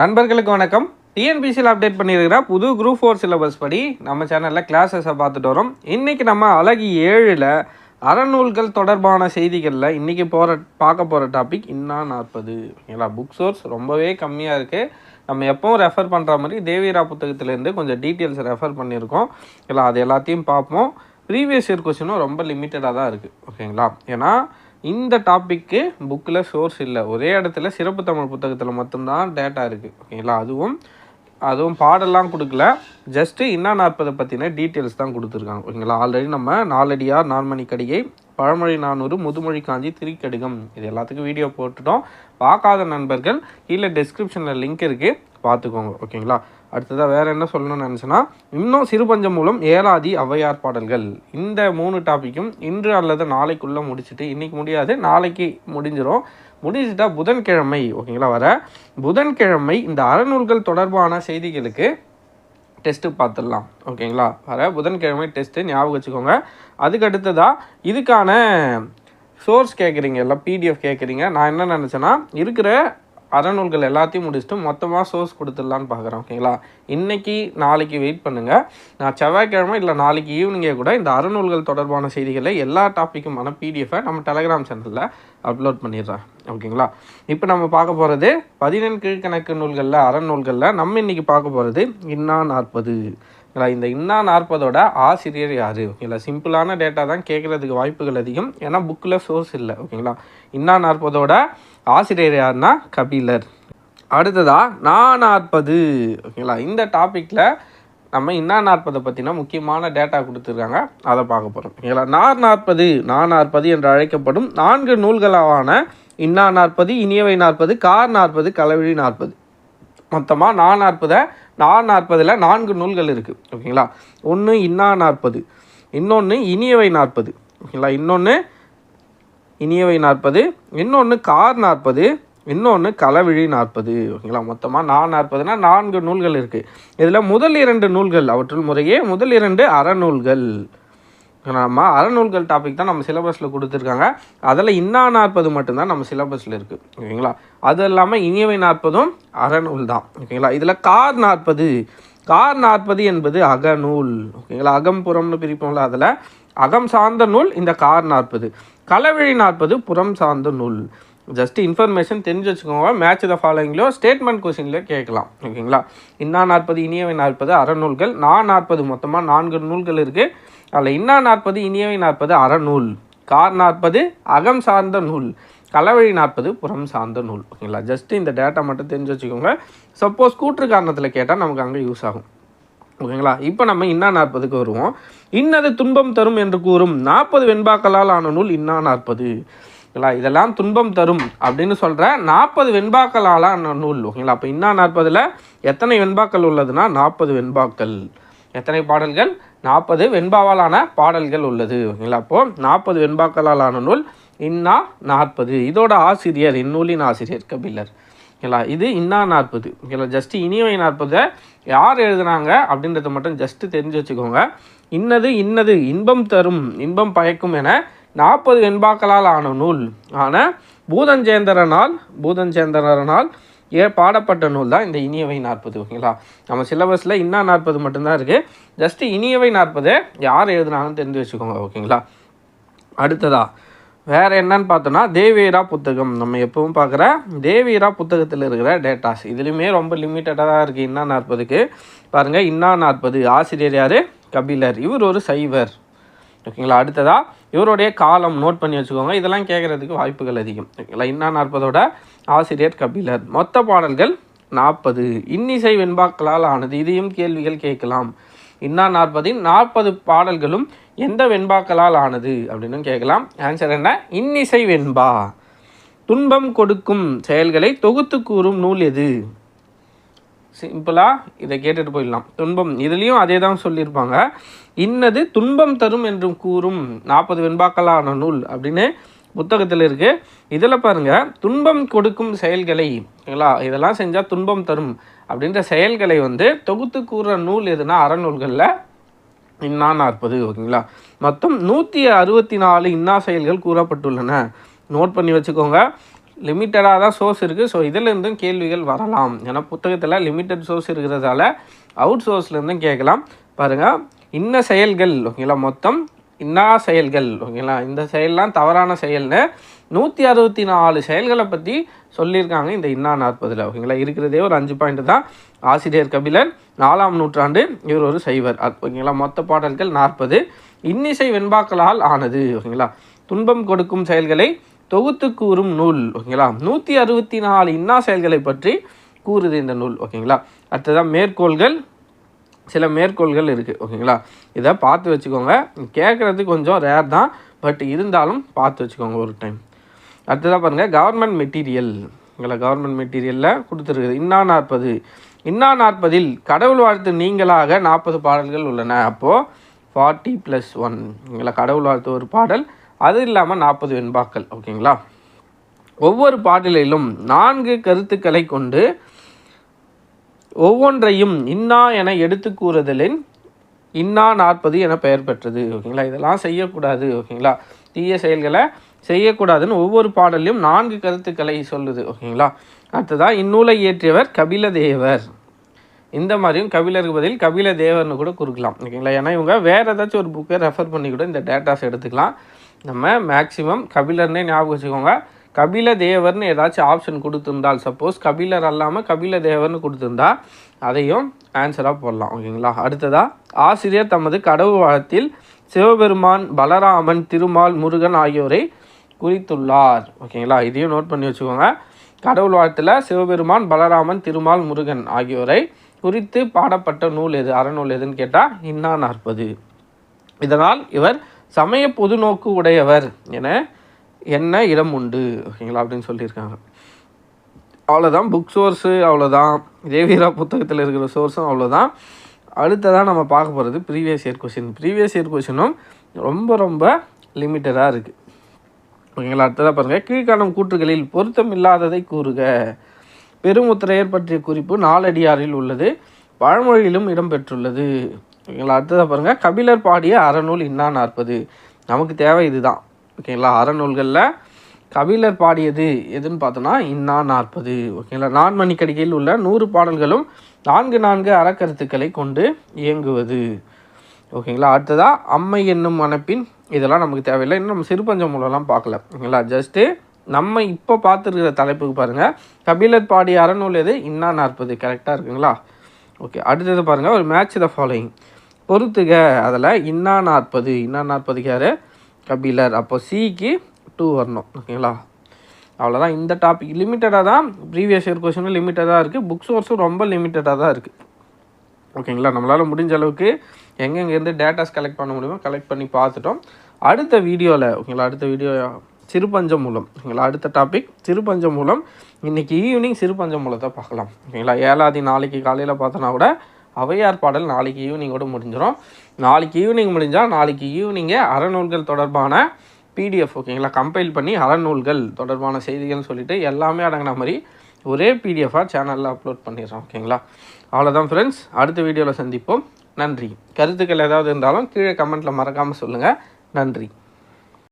நண்பர்களுக்கு வணக்கம். டிஎன்பிசியில் அப்டேட் பண்ணியிருக்கிற புது குரூப் ஃபோர் சிலபஸ் படி நம்ம சேனலில் கிளாஸஸை பார்த்துட்டு வரோம். இன்றைக்கி நம்ம அழகி ஏழில் அறநூல்கள் தொடர்பான செய்திகளில் இன்றைக்கி போகிற பார்க்க போகிற டாபிக் இன்னா நாற்பது. ஓகேங்களா புக் சோர்ஸ் ரொம்பவே கம்மியாக இருக்குது நம்ம எப்பவும் ரெஃபர் பண்ணுற மாதிரி தேவிரா புத்தகத்திலேருந்து கொஞ்சம் டீட்டெயில்ஸ் ரெஃபர் பண்ணியிருக்கோம். இல்லை அது எல்லாத்தையும் பார்ப்போம். ப்ரீவியஸ் இயர் கொஸ்டினும் ரொம்ப லிமிட்டடாக தான் இருக்குது ஓகேங்களா ஏன்னா இந்த டாப்பிக்கு புக்கில் சோர்ஸ் இல்லை. ஒரே இடத்துல சிறப்பு தமிழ் புத்தகத்தில் மட்டும்தான் டேட்டா இருக்குது ஓகேங்களா அதுவும் அதுவும் பாடெல்லாம் கொடுக்கல. ஜஸ்ட்டு இன்னா நாற்பதை பற்றின டீட்டெயில்ஸ் தான் கொடுத்துருக்காங்க. ஓகேங்களா ஆல்ரெடி நம்ம நாலடியார் நான்மணி கடிகை பழமொழி நானூறு முதுமொழி காஞ்சி திரிக்கடுகம் இது எல்லாத்துக்கும் வீடியோ போட்டுட்டோம். பார்க்காத நண்பர்கள் கீழே டிஸ்கிரிப்ஷனில் லிங்க் இருக்குது பார்த்துக்கோங்க. ஓகேங்களா அடுத்ததாக வேறு என்ன சொல்லணும்னு நினச்சேன்னா இன்னும் சிறுபஞ்சம் மூலம் ஏலாதி ஔவையார் பாடல்கள். இந்த மூணு டாப்பிக்கும் இன்று அல்லது நாளைக்குள்ளே முடிச்சுட்டு இன்றைக்கி முடியாது நாளைக்கு முடிஞ்சிடும் முடிஞ்சிட்டா புதன்கிழமை ஓகேங்களா வர. புதன்கிழமை இந்த அறநூல்கள் தொடர்பான செய்திகளுக்கு டெஸ்ட்டு பார்த்துடலாம் ஓகேங்களா வர. புதன்கிழமை டெஸ்ட்டு ஞாபகம் வச்சுக்கோங்க. அதுக்கு அடுத்ததாக இதுக்கான சோர்ஸ் கேட்குறீங்க எல்லாம் பிடிஎஃப் கேட்குறீங்க நான் என்ன நினச்சேன்னா இருக்கிற அறநூல்கள் எல்லாத்தையும் முடிச்சுட்டு மொத்தமாக சோர்ஸ் கொடுத்துடலான்னு பார்க்குறேன் ஓகேங்களா இன்றைக்கி நாளைக்கு வெயிட் பண்ணுங்கள் நான் செவ்வாய்க்கிழமை இல்லை நாளைக்கு ஈவினிங்கே கூட இந்த அறநூல்கள் தொடர்பான செய்திகளை எல்லா டாப்பிக்குமான பிடிஎஃபை நம்ம டெலகிராம் சேனலில் அப்லோட் பண்ணிடுறேன் ஓகேங்களா இப்போ நம்ம பார்க்க போகிறது பதினெண் கீழ்கணக்கு நூல்களில் அறநூல்களில் நம்ம இன்றைக்கி பார்க்க போகிறது இன்னா நாற்பது. ஓகேங்களா இந்த இன்னா நாற்பதோட ஆசிரியர் யார்? ஓகேங்களா சிம்பிளான டேட்டா தான் கேட்குறதுக்கு வாய்ப்புகள் அதிகம். ஏன்னா புக்கில் சோர்ஸ் இல்லை ஓகேங்களா? இன்னா நாற்பதோட ஆசிரியர் யாருன்னா கபிலர். அடுத்ததாக நான் நாற்பது ஓகேங்களா? இந்த டாப்பிக்கில் நம்ம இன்னா நாற்பதை பற்றின முக்கியமான டேட்டா கொடுத்துருக்காங்க. அதை பார்க்க போகிறோம் ஓகேங்களா? நார் நாற்பது நான் நாற்பது என்று அழைக்கப்படும் நான்கு நூல்களான இன்னா நாற்பது இனியவை நாற்பது கார் நாற்பது கலவழி நாற்பது. மொத்தமாக நான் நாற்பதை நா நாற்பதில் நான்கு நூல்கள் இருக்குது ஓகேங்களா? ஒன்று இன்னா நாற்பது இன்னொன்று இனியவை நாற்பது ஓகேங்களா? இன்னொன்று இனியவை நாற்பது இன்னொன்று கார் நாற்பது இன்னொன்று களவிழி நாற்பது ஓகேங்களா? மொத்தமாக நான் நாற்பதுனா நான்கு நூல்கள் இருக்குது இதில் முதல் இரண்டு நூல்கள் அவற்றுள் முறையே முதல் இரண்டு அறநூல்கள். நம்ம அறநூல்கள் டாபிக் தான் நம்ம சிலபஸில் கொடுத்துருக்காங்க. அதில் இன்னா நாற்பது மட்டும்தான் நம்ம சிலபஸில் இருக்குது ஓகேங்களா? அது இல்லாமல் இனியவை நாற்பதும் அறநூல் தான். ஓகேங்களா? இதில் கார் நாற்பது. கார் நாற்பது என்பது அகநூல். ஓகேங்களா? அகம்புறம்னு பிரிப்போம்ல அதில். அகம் சார்ந்த நூல் இந்த கார் நாற்பது. களவழி நாற்பது புறம் சார்ந்த நூல். ஜஸ்ட் இன்ஃபர்மேஷன் தெரிஞ்சு வச்சுக்கோங்க. மேட்ச் த ஃபாலோயிங்லையோ ஸ்டேட்மெண்ட் கொஸ்டின்லையோ கேட்கலாம். ஓகேங்களா? இன்னா நாற்பது இனியவை நாற்பது அறநூல்கள். நான் நாற்பது மொத்தமாக நான்கு நூல்கள் இருக்குது அதில் இன்னா நாற்பது இனியவை நாற்பது அறநூல் கார் நாற்பது அகம் சார்ந்த நூல். களவழி நாற்பது புறம் சார்ந்த நூல். ஓகேங்களா? ஜஸ்ட் இந்த டேட்டா மட்டும் தெரிஞ்சு வச்சுக்கோங்க. சப்போஸ் கூற்று காரணத்தில் கேட்டால் நமக்கு அங்கே யூஸ் ஆகும். ஓகேங்களா? இப்போ நம்ம இன்னா நாற்பதுக்கு வருவோம். இன்னது துன்பம் தரும் என்று கூறும் நாற்பது வெண்பாக்களால் ஆன நூல் இன்னா நாற்பது. ஓகேங்களா? இதெல்லாம் துன்பம் தரும் அப்படின்னு சொல்கிற நாற்பது வெண்பாக்களால் ஆன நூல். ஓகேங்களா? அப்போ இன்னா நாற்பதில் எத்தனை வெண்பாக்கள் உள்ளதுன்னா நாற்பது வெண்பாக்கள். எத்தனை பாடல்கள்? நாற்பது வெண்பாவாலான பாடல்கள் உள்ளது. ஓகேங்களா? அப்போது நாற்பது வெண்பாக்களாலான ஆன நூல் இன்னா நாற்பது. இதோட ஆசிரியர் இந்நூலின் ஆசிரியர் கபிலர். ஓகேங்களா? இது இன்னா நாற்பது. ஓகேங்களா? ஜஸ்ட்டு இனியவை நாற்பதை. யார் எழுதுனாங்க அப்படின்றத மட்டும் ஜஸ்ட்டு தெரிஞ்சு வச்சுக்கோங்க. இன்னது இன்னது இன்பம் தரும் இன்பம் பயக்கும் என நாற்பது வெண்பாக்களால் ஆன நூல் ஆன பூதஞ்சேந்திரனால் பூதஞ்சேந்திரனால் ஏ பாடப்பட்ட நூல் தான் இந்த இனியவை நாற்பது ஓகேங்களா? நம்ம சிலபஸில் இன்னா நாற்பது மட்டும்தான் இருக்குது ஜஸ்ட்டு இனியவை நாற்பதை யார் எழுதுனாங்கன்னு தெரிஞ்சு வச்சுக்கோங்க ஓகேங்களா? அடுத்ததா வேறு என்னன்னு பார்த்தோன்னா தேவீரா புத்தகம். நம்ம எப்பவும் பார்க்குற தேவீரா புத்தகத்தில் இருக்கிற டேட்டாஸ் இதுலேயுமே ரொம்ப லிமிட்டடாக தான் இருக்குது இன்னா நாற்பதுக்கு. பாருங்கள் இன்னா நாற்பது. ஆசிரியர் யார்? கபிலர். இவர் ஒரு சைவர். ஓகேங்களா? அடுத்ததாக இவருடைய காலம் நோட் பண்ணி வச்சுக்கோங்க. இதெல்லாம் கேட்குறதுக்கு வாய்ப்புகள் அதிகம். ஓகேங்களா? இன்னா நாற்பதோட ஆசிரியர் கபிலர். மொத்த பாடல்கள் நாற்பது. இன்னிசை வெண்பாக்களால் ஆனது. இதையும் கேள்விகள் கேட்கலாம். இன்னா நாற்பதின் நாற்பது பாடல்களும் எந்த வெண்பாக்களால் ஆனது அப்படின்னு கேட்கலாம். ஆன்சர் என்ன? இன்னிசை வெண்பா. துன்பம் கொடுக்கும் செயல்களை தொகுத்து கூறும் நூல் எது? சிம்பிளாக இதை கேட்டுட்டு போயிடலாம். துன்பம். இதுலேயும் அதே தான் சொல்லியிருப்பாங்க. இன்னது துன்பம் தரும் என்றும் கூறும் நாற்பது வெண்பாக்களான நூல் அப்படின்னு புத்தகத்தில் இருக்குது இதில் பாருங்கள் துன்பம் கொடுக்கும் செயல்களை இதெல்லாம் செஞ்சால் துன்பம் தரும் அப்படின்ற செயல்களை வந்து தொகுத்து கூறுற நூல் எதுனா அறநூல்களில் இன்னா நாற்பது ஓகேங்களா? மொத்தம் நூற்றி அறுபத்தி நாலு இன்னா செயல்கள் கூறப்பட்டுள்ளன. நோட் பண்ணி வச்சுக்கோங்க. லிமிட்டடாக தான் சோர்ஸ் இருக்குது ஸோ இதிலேருந்தும் கேள்விகள் வரலாம். ஏன்னா புத்தகத்தில் லிமிட்டட் சோர்ஸ் இருக்கிறதால அவுட் சோர்ஸ்லேருந்தும் கேட்கலாம். பாருங்கள் இன்ன செயல்கள் ஓகேங்களா மொத்தம் இன்னா செயல்கள் ஓகேங்களா இந்த செயல்லாம் தவறான செயல்னு நூற்றி அறுபத்தி நாலு செயல்களை பற்றி சொல்லியிருக்காங்க இந்த இன்னா நாற்பதில் ஓகேங்களா. இருக்கிறதே ஒரு அஞ்சு பாயிண்ட் தான். ஆசிரியர் கபிலன் நாலாம் நூற்றாண்டு இவர் ஒரு சைவர். ஓகேங்களா மொத்த பாடல்கள் நாற்பது. இன்னிசை வெண்பாக்களால் ஆனது ஓகேங்களா. துன்பம் கொடுக்கும் செயல்களை தொகுத்து கூறும் நூல் ஓகேங்களா? நூற்றி அறுபத்தி நாலு இன்னா செயல்களை பற்றி கூறுது இந்த நூல் ஓகேங்களா? அடுத்ததான் மேற்கோள்கள். சில மேற்கோள்கள் இருக்குது ஓகேங்களா? இதை பார்த்து வச்சுக்கோங்க. கேட்குறது கொஞ்சம் ரேர் தான் பட் இருந்தாலும் பார்த்து வச்சுக்கோங்க ஒரு டைம் அடுத்ததாக பாருங்கள் கவர்மெண்ட் மெட்டீரியல் உங்களை கவர்மெண்ட் மெட்டீரியலில் கொடுத்துருக்குது. இன்னா நாற்பது. இன்னா நாற்பதில் கடவுள் வாழ்த்து நீங்களாக நாற்பது பாடல்கள் உள்ளன. அப்போது ஃபார்ட்டி ப்ளஸ் ஒன் உங்களை கடவுள் வாழ்த்து ஒரு பாடல். அது இல்லாமல் நாற்பது வெண்பாக்கள் ஓகேங்களா? ஒவ்வொரு பாடலிலும் நான்கு கருத்துக்களை கொண்டு ஒவ்வொன்றையும் இன்னா என எடுத்து கூறுதலின் இன்னா நாற்பது என பெயர் பெற்றது ஓகேங்களா? இதெல்லாம் செய்யக்கூடாது ஓகேங்களா? தீய செயல்களை செய்யக்கூடாதுன்னு ஒவ்வொரு பாடலையும் நான்கு கருத்துக்களை சொல்லுது ஓகேங்களா? அடுத்ததான் இந்நூலை இயற்றியவர் கபிலதேவர். இந்த மாதிரியும் கபிலருக்கு பதில் கபில தேவர்னு கூட கொடுக்கலாம் ஓகேங்களா? ஏன்னா இவங்க வேறு ஏதாச்சும் ஒரு புக்கை ரெஃபர் பண்ணி கூட இந்த டேட்டாஸ் எடுத்துக்கலாம். நம்ம மேக்சிமம் கபிலர்னே ஞாபகம் வச்சுக்கோங்க. கபில தேவர்னு ஏதாச்சும் ஆப்ஷன் கொடுத்துருந்தால் சப்போஸ் கபிலர் அல்லாமல் கபில தேவர்னு கொடுத்துருந்தா அதையும் ஆன்சராக போடலாம் ஓகேங்களா? அடுத்ததாக ஆசிரியர் தமது கடவுள் வாழ்த்தில் சிவபெருமான் பலராமன் திருமால் முருகன் ஆகியோரை குறித்துள்ளார். ஓகேங்களா? இதையும் நோட் பண்ணி வச்சுக்கோங்க. கடவுள் வாழ்த்தில் சிவபெருமான் பலராமன் திருமால் முருகன் ஆகியோரை குறித்து பாடப்பட்ட நூல் எது? அறநூல் எதுன்னு கேட்டால் இன்னா நாற்பது. இதனால் இவர் சமய பொதுநோக்கு உடையவர் என என்ன இடம் உண்டு ஓகேங்களா அப்படின்னு சொல்லியிருக்காங்க. அவ்வளோதான் புக் சோர்ஸு அவ்வளோதான் தேவீரா புத்தகத்தில் இருக்கிற சோர்ஸும் அவ்வளோதான் அடுத்ததாக நம்ம பார்க்க போகிறது previous year question previous year கொஷினும் ரொம்ப ரொம்ப லிமிட்டடாக இருக்குது ஓகேங்களா? அடுத்ததாக பாருங்கள் கீழ்காணும் கூற்றுகளில் பொருத்தம் இல்லாததை கூறுக. பெருமுத்திரையர் பற்றிய குறிப்பு நாலடியாரில் உள்ளது. பழமொழியிலும் இடம்பெற்றுள்ளது ஓகேங்களா? அடுத்ததாக பாருங்கள் கபிலர் பாடிய அறநூல் இன்னா நாற்பது. நமக்கு தேவை இதுதான். ஓகேங்களா? அறநூல்களில் கபிலர் பாடியது எதுன்னு பார்த்தோன்னா இன்னா நாற்பது. ஓகேங்களா? நான்மணிக்கடிகையில் உள்ள நூறு பாடல்களும் நான்கு நான்கு அறக்கருத்துக்களை கொண்டு இயங்குவது. ஓகேங்களா? அடுத்ததாக அம்மை என்னும் மனப்பின் இதெல்லாம் நமக்கு தேவையில்லை. இன்னும் நம்ம சிறுபஞ்சம் மூலம்லாம் பார்க்கல. ஓகேங்களா? ஜஸ்ட்டு நம்ம இப்போ பார்த்துருக்கிற தலைப்புக்கு பாருங்கள் கபிலர் பாடிய அறநூல் எது? இன்னா நாற்பது. கரெக்டாக இருக்குங்களா? ஓகே அடுத்தது பாருங்கள் ஒரு மேட்ச் த ஃபாலோயிங் பொறுத்துக. அதில் இன்னா நாற்பது இன்னா நாற்பதுக்கு யார் கபிலர் அப்போ சிக்கு டூ வரணும். ஓகேங்களா? அவ்வளோதான் இந்த டாபிக் லிமிட்டடாக தான் ப்ரீவியஸ் இயர் கொஷனும் லிமிட்டடாக இருக்குது புக் சோர்ஸும் ரொம்ப லிமிட்டடாக தான் இருக்குது ஓகேங்களா? நம்மளால் முடிஞ்ச அளவுக்கு எங்கெங்கேருந்து டேட்டாஸ் கலெக்ட் பண்ண முடியுமோ கலெக்ட் பண்ணி பார்த்துட்டோம். அடுத்த வீடியோவில் ஓகேங்களா? அடுத்த வீடியோ சிறுபஞ்சம் மூலம். ஓகேங்களா? அடுத்த டாபிக் சிறுபஞ்சம் மூலம். இன்றைக்கி ஈவினிங் சிறுபஞ்சம் மூலத்தை பார்க்கலாம். ஓகேங்களா? ஏழாதி நாளைக்கு காலையில் பார்த்தோன்னா கூட அவையார் பாடல் நாளைக்கு ஈவினிங்கோட முடிஞ்சிடும் நாளைக்கு ஈவினிங் முடிஞ்சால் நாளைக்கு ஈவினிங்கே அறநூல்கள் தொடர்பான பிடிஎஃப் ஓகேங்களா? கம்பைல் பண்ணி அறநூல்கள் தொடர்பான செய்திகள்னு சொல்லிவிட்டு எல்லாமே அடங்கின மாதிரி ஒரே பிடிஎஃபாக சேனலில் அப்லோட் பண்ணிடுறோம் ஓகேங்களா? அவ்வளோதான் ஃப்ரெண்ட்ஸ் அடுத்த வீடியோவில் சந்திப்போம். நன்றி. கருத்துக்கள் ஏதாவது இருந்தாலும் கீழே கமெண்ட்டில் மறக்காமல் சொல்லுங்கள் நன்றி.